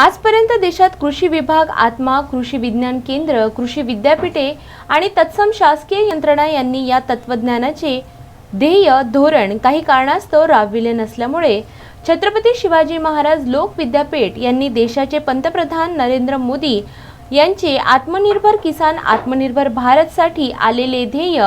आजपर्यंत देशात कृषी विभाग आत्मा कृषी विज्ञान केंद्र कृषी विद्यापीठे आणि तत्सम शासकीय यंत्रणा यांनी या तत्वज्ञानाचे ध्येय धोरण काही कारणास्तव राबविले नसल्यामुळे छत्रपती शिवाजी महाराज लोक विद्यापीठ यांनी देशाचे पंतप्रधान नरेंद्र मोदी यांचे आत्मनिर्भर किसान आत्मनिर्भर भारतसाठी आलेले ध्येय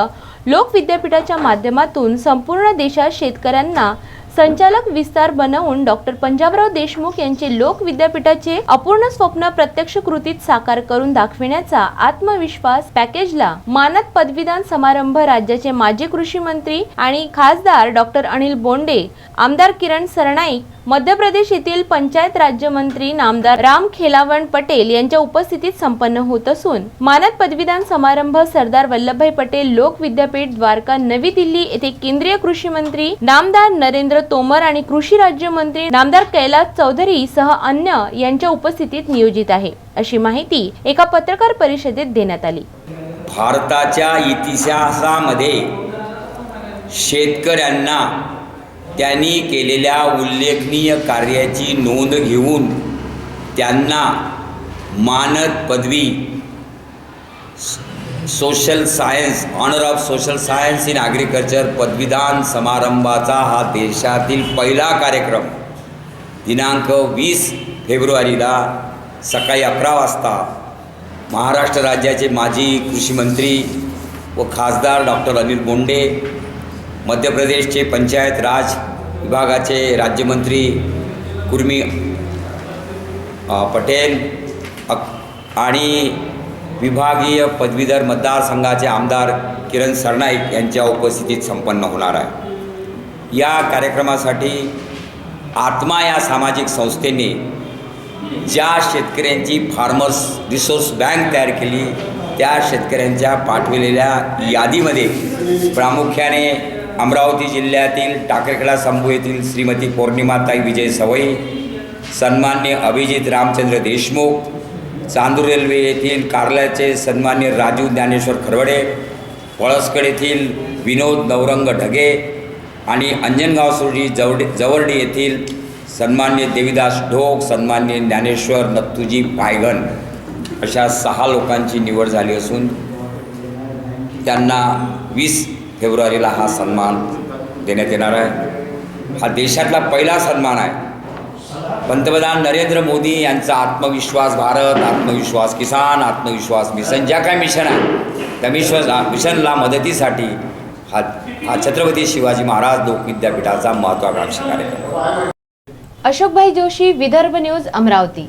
लोक विद्यापीठाच्या माध्यमातून संपूर्ण देशात शेतकऱ्यांना संचालक विस्तार बनवून डॉक्टर पंजाबराव देशमुख यांचे लोक विद्यापीठाचे अपूर्ण स्वप्न प्रत्यक्ष कृतीत साकार करून दाखविण्याचा आत्मविश्वास पॅकेजला मानद पदवीदान समारंभ राज्याचे माजी कृषी मंत्री आणि खासदार डॉक्टर अनिल बोंडे आमदार किरण सरनाईक मध्य प्रदेश येथील पंचायत राज्यमंत्री नामदार राम खेलावण पटेल यांच्या उपस्थितीत संपन्न होत असून मानद पदवीदान समारंभ सरदार वल्लभभाई पटेल लोक विद्यापीठ द्वारका नवी दिल्ली येथे केंद्रीय कृषी मंत्री नामदार नरेंद्र तोमर आणि कृषी राज्यमंत्री नामदार कैलास चौधरी सह अन्य यांच्या उपस्थितीत नियोजित आहे. अशी माहिती एका पत्रकार परिषदेत देण्यात आली. भारताच्या इतिहासामध्ये शेतकऱ्यांना त्यांनी केलेल्या उल्लेखनीय कार्याची नोंद घेऊन त्यांना मानद पदवी social science honour of social science in agriculture पदवीदान समारंभाचा हा देशातील पहिला कार्यक्रम. दिनांक वीस फेब्रुवारीला सकाळी अकरा वाजता महाराष्ट्र राज्याचे माजी कृषी मंत्री व खासदार डॉक्टर अनिल बोंडे मध्य प्रदेशचे पंचायत राज विभागाचे राज्यमंत्री कुर्मी पटेल अक- आणि विभागीय पदवीधर मतदारसंघाचे आमदार किरण सरनाईक यांच्या उपस्थितीत संपन्न होणार आहे. या कार्यक्रमासाठी आत्मा या सामाजिक संस्थेने ज्या शेतकऱ्यांची फार्मर्स रिसोर्स बँक तयार केली त्या शेतकऱ्यांच्या पाठविलेल्या यादीमध्ये प्रामुख्याने अमरावती जिल्ह्यातील टाकरखेडा संभू येथील श्रीमती पौर्णिमाताई विजय सवई सन्मान्य अभिजित रामचंद्र देशमुख चांदूर रेल्वे येथील कारल्याचे सन्मान्य राजू ज्ञानेश्वर खरवडे पळसकड येथील विनोद नवरंग ढगे आणि अंजनगाव सुरजी जवडे जवर्डी येथील सन्मान्य देवीदास ढोक सन्मान्य ज्ञानेश्वर नत्तुजी पायगन अशा सहा लोकांची निवड झाली असून त्यांना वीस फेब्रुवारीला हा सन्मान देण्यात येणार आहे. हा देशातला पहिला सन्मान आहे. पंतप्रधान नरेंद्र मोदी यांचा आत्मविश्वास भारत आत्मविश्वास किसान आत्मविश्वास मिशन ज्या काय मिशन आहे त्या मिशन मिशनला मदतीसाठी हा हा छत्रपती शिवाजी महाराज लोक विद्यापीठाचा महत्वाकांक्षी कार्यक्रम. अशोकभाई जोशी विदर्भ न्यूज अमरावती.